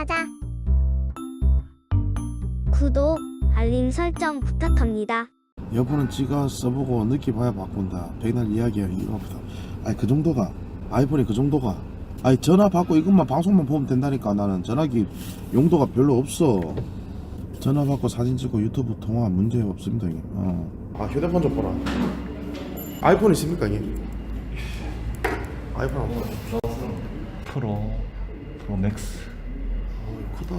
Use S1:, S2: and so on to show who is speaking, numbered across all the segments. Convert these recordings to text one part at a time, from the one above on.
S1: 가자. 구독, 알림 설정 부탁합니다.
S2: 여보는 지가 써보고 느껴봐야 바꾼다. 백날 이야기하기 이거 보다. 아니 그 정도가 아이폰이 그 정도가. 아니 전화 받고 이것만 방송만 보면 된다니까 나는 전화기 용도가 별로 없어. 전화 받고 사진 찍고 유튜브 통화 문제 없습니다 이게. 어. 아 휴대폰 좀 보라. 아이폰 있습니까 이게? 아이폰 안 보라.
S3: 프로 프로 맥스
S2: 어, 크다.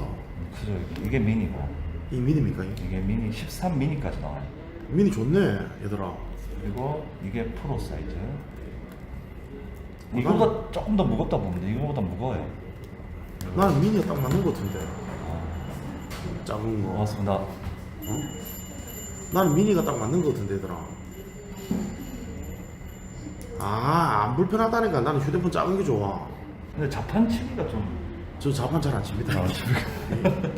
S3: 그죠. 이게 미니고.
S2: 이 미니입니까 이게?
S3: 이게 미니 13 미니까지 나와요.
S2: 미니 좋네 얘들아.
S3: 그리고 이게 프로 사이즈.
S2: 어,
S3: 이거보다 조금 더 무겁다 보는데 이거보다 무거워요.
S2: 나는 미니가 딱 맞는 것 같은데. 작은 거.
S3: 고맙습니다.
S2: 나는 미니가 딱 맞는 것 같은데 얘들아. 아 안 불편하다니까. 나는 휴대폰 작은 게 좋아.
S3: 근데 자판 치기가 좀
S2: 저 자판 잘 안 칩니다.
S3: 아,
S2: 예.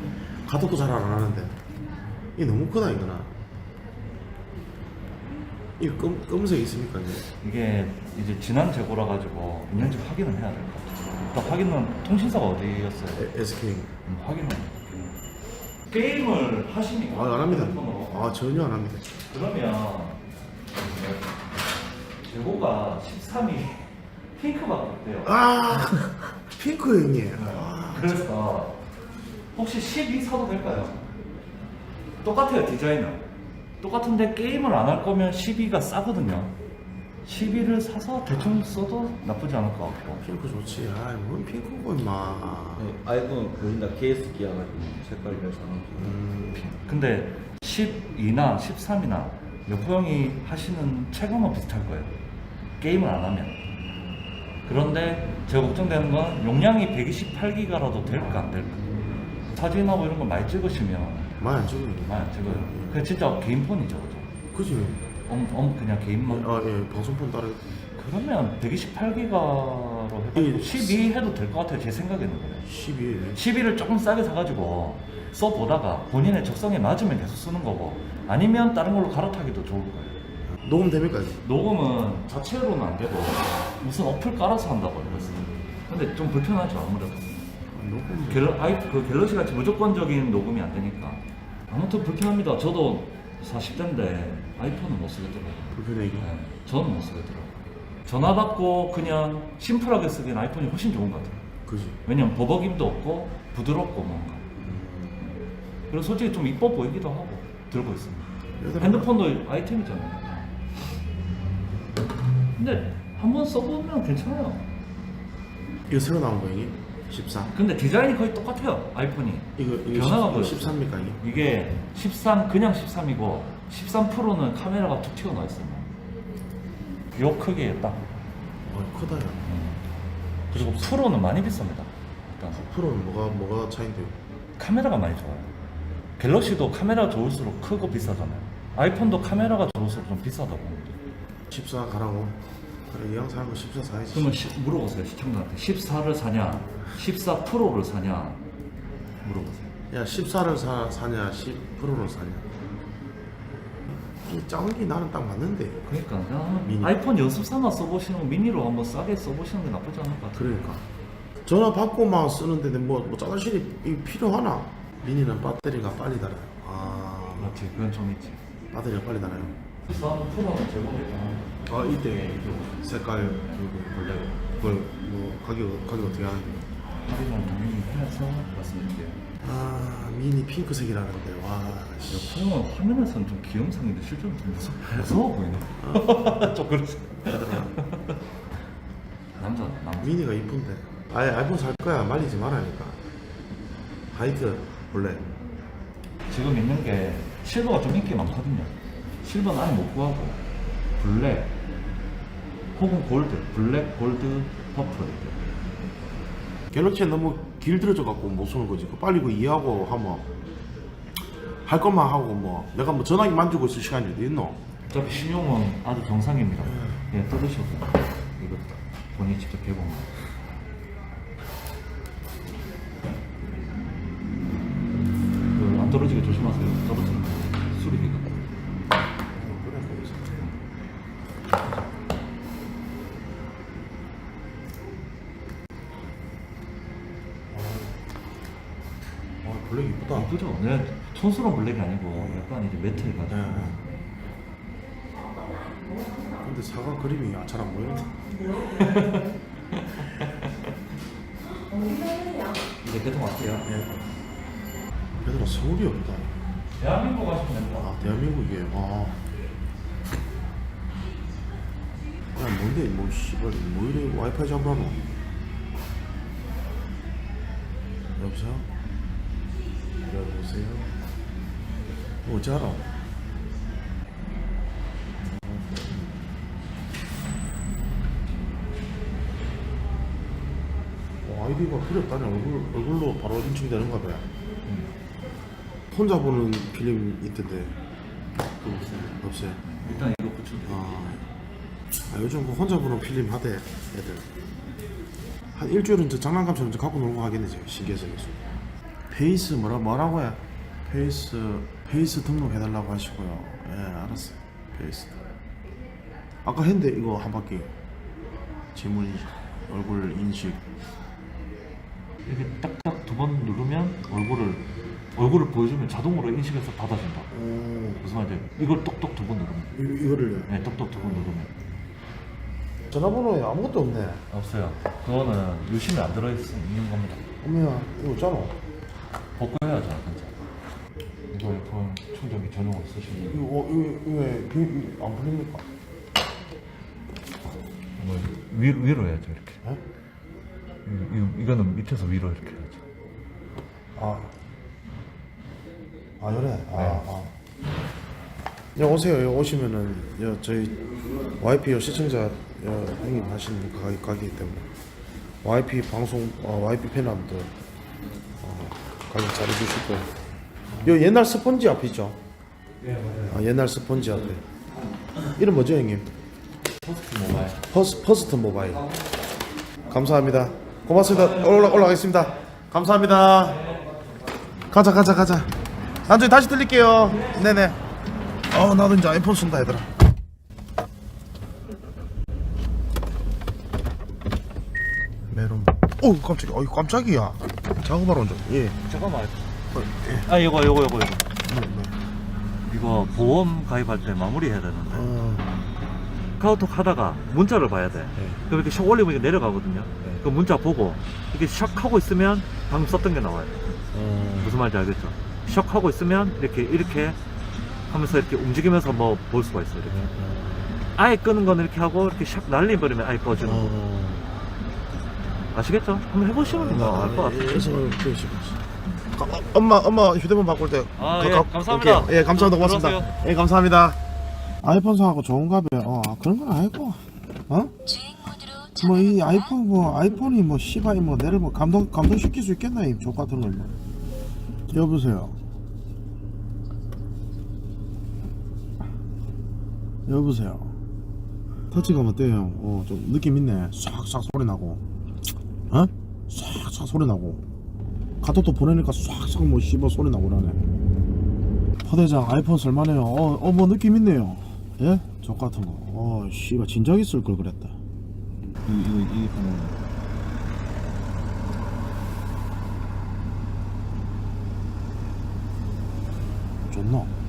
S2: 가독도 잘 안 하는데. 이게 너무 크다 이거는 이 검, 검은색 있습니까 이게
S3: 이게 이제 지난 재고라 가지고 있는지 확인을 해야 될 것 같아요. 일단 확인은 통신사가 어디였어요?
S2: 에- SK
S3: 음, 확인을 게임을 하시니까?
S2: 아, 안 합니다.
S3: 핸드폰으로.
S2: 아 전혀 안 합니다.
S3: 그러면 재고가 13이 핑크밖에 없대요.
S2: 아! 핑크 형님 아,
S3: 그래서 혹시 12 사도 될까요? 똑같아요 디자인은. 똑같은데 게임을 안 할 거면 12가 싸거든요. 12를 사서 대충 써도 나쁘지 않을 것 같고.
S2: 핑크 좋지 아뭔 핑크고 임마
S4: 네, 아이폰 보인다 케이스 끼워가지고 색깔이 별 상관없어.
S2: 음,
S3: 근데 12나 13이나 여포 형이 하시는 체감은 비슷할 거예요. 게임을 안 하면. 그런데 제가 걱정되는 건 용량이 128기가라도 될까 안 될까. 사진하고 이런 거 많이 찍으시면
S2: 많이 안 찍어요
S3: 많이 안 찍어요. 그냥 진짜 개인 폰이죠, 그죠?
S2: 그지
S3: 엄, 엄 그냥 개인만.
S2: 아 예 방송폰 따라
S3: 그러면 128기가로 해가지고
S2: 예.
S3: 12 해도 될 것 같아요, 제 생각에는 그래요.
S2: 12에
S3: 12를 조금 싸게 사가지고 써보다가 본인의 적성에 맞으면 계속 쓰는 거고 아니면 다른 걸로 갈아타기도 좋을 거예요.
S2: 녹음 됩니까 이제?
S3: 녹음은 자체로는 안 되고 무슨 어플 깔아서 한다고 있어요. 근데 좀 불편하죠 아무래도.
S2: 녹음
S3: 갤러, 아이, 그 갤럭시 같이 무조건적인 녹음이 안 되니까. 아무튼 불편합니다. 저도 40대인데 아이폰은 못 쓰겠더라고요.
S2: 불편해 이게
S3: 네, 저는 못 쓰겠더라고요. 전화 받고 그냥 심플하게 쓰기엔 아이폰이 훨씬 좋은 것 같아요.
S2: 그지
S3: 왜냐면 버벅임도 없고 부드럽고 뭔가. 그리고 솔직히 좀 이뻐 보이기도 하고 들고 있습니다.
S2: 얘들아,
S3: 핸드폰도 아이템이잖아요. 근데 한번 써보면 괜찮아요.
S2: 이거 새로 나온 거 이게? 14
S3: 근데 디자인이 거의 똑같아요. 아이폰이.
S2: 이거 이거
S3: 변화가
S2: 10, 13입니까 이게?
S3: 이게 13 그냥 13이고 13 프로는 카메라가 툭 튀어나와 있어요. 요 크기에 딱.
S2: 어 크다 야
S3: 그리고 프로는 많이 비쌉니다. 일단
S2: 프로는 뭐가 뭐가 차인데요?
S3: 카메라가 많이 좋아요. 갤럭시도 카메라가 좋을수록 크고 비싸잖아요. 아이폰도 카메라가 좋을수록 좀 비싸다고.
S2: 14 가라고. 그래 이왕 사는 거 14 사야지.
S3: 그러면 시- 물어보세요 시청자한테. 14를 사냐? 14 프로를 사냐? 물어보세요.
S2: 야 14를 사, 사냐? 10 프로를 사냐? 이 작은 게 나는 딱 맞는데.
S3: 그러니까 그냥
S2: 미니.
S3: 아이폰 연습 삼아 써보시는 거 미니로 한번 싸게 써보시는 게 나쁘지 않을 것 같아요
S2: 그러니까. 전화 받고만 쓰는데 뭐, 뭐 짜잘실이 이 필요하나? 미니는 배터리가 빨리 달아요. 아.
S3: 그렇지 그건 좀 있지.
S2: 배터리가 빨리 달아요
S3: 14 프로는 제공되잖아
S2: 아 이때 색깔 그거 원래 그걸 뭐 가격 가격 어떻게 하는데?
S3: 할인을 당연히 해서 말씀드릴게요.
S2: 아 미니 핑크색이라는데 와 씨.
S3: 형은 화면에서는 좀 귀염상인데 실제로 좀 무서, 무서워 보이네. 좀 그렇지 남자 남자.
S2: 미니가 이쁜데. 아예 아이폰 살 거야. 말리지 말라니까. 화이트 원래.
S3: 지금 있는 게 실버가 좀 인기 많거든요. 실버는 아예 못 구하고 블랙 혹은 골드, 블랙, 골드, 퍼플
S2: 갤럭시에 너무 길들여져 갖고 못 쓰는 거지 그 빨리 그 이해하고 하면 할 것만 하고 뭐 내가 뭐 전화기 만지고 있을 시간이 어디 있노
S3: 어차피 신용은 아주 정상입니다. 예, 뜯으셔도 이거 본인이 직접 개봉.
S2: 블랙 이쁘다
S3: 이쁘죠? 네, 촌스러운 블랙이 아니고 약간 이제 매트해가지고
S2: 네. 근데 사과 그림이 잘 안 보이는데
S3: 이제 계속 왔어요.
S2: 얘들아 서울이 없다
S3: 대한민국 가시면 됩니다.
S2: 아 대한민국이에요 아 야, 뭔데 뭐 씨발 뭐 이래 와이파이 잡으라노 여보세요? 여보세요? 어찌 알아? 어, 아이디가 필요 없다니 얼굴, 얼굴로 바로 인증되는가 봐요 혼자 보는 필름 있던데? 없어요?
S3: 일단 이거 붙여도
S2: 아, 아, 요즘 그 혼자 보는 필름 하대 애들. 한 일주일은 저 장난감처럼 저 갖고 놀고 하겠네 지금 신기해서. 계속 페이스 뭐라 뭐라고 해 페이스 페이스 등록해달라고 하시고요. 예 알았어요. 페이스. 아까 했는데 이거 한 바퀴. 지문 인식, 얼굴 인식.
S3: 이렇게 딱딱 두 번 누르면 얼굴을 얼굴을 보여주면 자동으로 인식해서 받아준다.
S2: 오.
S3: 무슨 말인지 이걸 똑똑 두 번 누르면.
S2: 이, 이거를요?
S3: 네, 똑똑 두 번 누르면
S2: 전화번호에 아무것도 없네
S3: 없어요. 그거는 유심히 안 들어있는 겁니다.
S2: 어머야 이거 없잖아
S3: 복구해야죠, 진짜. 이거 이폰 충전기 전용으로 쓰시면
S2: 이거 어, 이거 이거 왜 비- 이거 안 풀립니까?
S3: 뭐 위, 위로 해야죠, 이렇게.
S2: 예?
S3: 이, 이, 이거는 밑에서 위로 이렇게 해야죠.
S2: 아, 아 그래. 아, 아. 여 오세요. 여기 오시면은 여 저희 YP 여 시청자 여 형님 하시는 가게 가게이기 때문에 YP 방송 어, YP 팬함들 어, 가게 잘해 주실 거예요. 여 옛날 스펀지 앞 있죠?
S3: 예, 맞아요.
S2: 아, 옛날 스펀지 앞에 이름 뭐죠 형님?
S3: 포스트 모바일.
S2: 퍼스, 퍼스트 모바일. 감사합니다. 고맙습니다. 올라, 올라가겠습니다. 감사합니다. 가자, 가자, 가자. 나중에 다시 들릴게요. 네네. 어, 나도 이제 아이폰 쓴다, 얘들아. 메론. 오, 깜짝이야. 어이, 깜짝이야. 작업하러 온 줄. 예.
S3: 잠깐만.
S2: 어, 예.
S3: 아, 이거, 이거, 이거, 이거.
S2: 네, 네.
S3: 이거 보험 가입할 때 마무리해야 되는데.
S2: 어,
S3: 카카오톡 하다가 문자를 봐야 돼. 그럼 이렇게 샥 올리면 이게 내려가거든요. 그 문자 보고 이렇게 샥 하고 있으면 방금 썼던 게 나와요.
S2: 어,
S3: 무슨 말인지 알겠죠? 샥 하고 있으면 이렇게 이렇게 하면서 이렇게 움직이면서 뭐 볼 수가 있어요. 이렇게. 아예 끄는 거는 이렇게 하고 이렇게 샥 날리버리면 아예 꺼지는 거.
S2: 어.
S3: 아시겠죠? 한번 해보시면 뭐 알 것 같아요.
S2: 예, 손을 떼시고. 가- 어, 엄마 엄마 휴대폰 바꿀 때.
S3: 아,
S2: 가-
S3: 예,
S2: 가-
S3: 감사합니다.
S2: 올게요. 예, 감사합니다. 고맙습니다.
S3: 들어오세요.
S2: 예, 감사합니다. 아이폰 사고 좋은가 봐. 어, 그런 건 아니고. 어? 뭐 이 아이폰 뭐 아이폰이 뭐 씨발 뭐 내를 뭐 감동 감동시킬 수 있겠나 이 족 같은 걸 뭐. 여보세요. 여보세요. 터치가 어때요? 어, 좀 느낌 있네. 싹싹 소리 나고. 어? 싹싹 소리 나고. 카톡도 보내니까 싹싹 뭐 씨발 소리 나고 그러네. 포대장 아이폰 쓸만해요. 어, 어, 뭐 느낌 있네요. 예? 족 같은 거. 어, 씨발 진작에 쓸걸 그랬다. 이, 이, 이 방은. 좋나?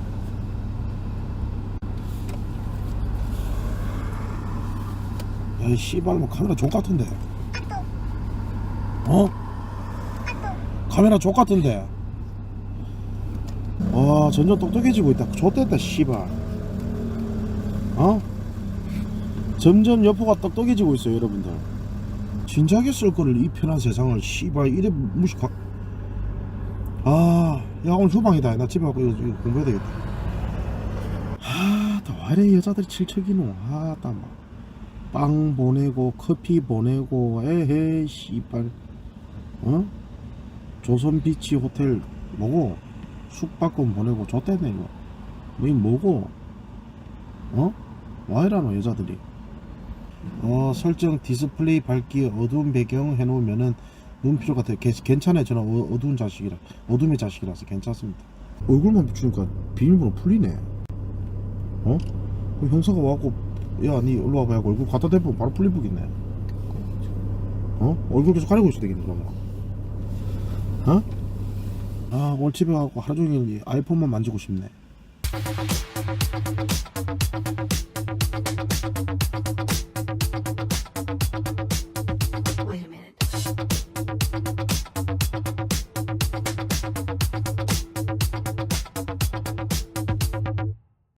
S2: 야, 이 씨발 뭐 카메라 족 같은데. 어? 카메라 족 같은데. 와, 점점 똑똑해지고 있다. 좆됐다, 씨발. 어? 점점 여포가 똑똑해지고 있어요, 여러분들. 진작에 쓸 거를 이 편한 세상을 씨발 이래 무식하. 아, 야 오늘 휴방이다. 나 집에 가고 이거, 이거 공부해야 되겠다. 아, 또 와이래 여자들이 칠척이노. 아, 땀. 빵 보내고 커피 보내고 에헤 씨발. 어? 조선 비치 호텔 뭐고 숙박권 보내고 줬대네 이거. 뭐이 뭐고? 어? 와이라노 여자들이. 어 설정 디스플레이 밝기 어두운 배경 해놓으면은 눈필요 같아. 개- 괜찮아요. 저는 어, 어두운 자식이라 어둠의 자식이라서 괜찮습니다. 얼굴만 비추니까 비밀번호 풀리네. 어? 형사가 와갖고 야니 일로 와봐 하고 얼굴 갖다 대보면 바로 풀리겠네. 어? 얼굴 계속 가리고 있어야 되겠네 그러면. 어? 아 오늘 집에 가고 하루 종일 이 아이폰만 만지고 싶네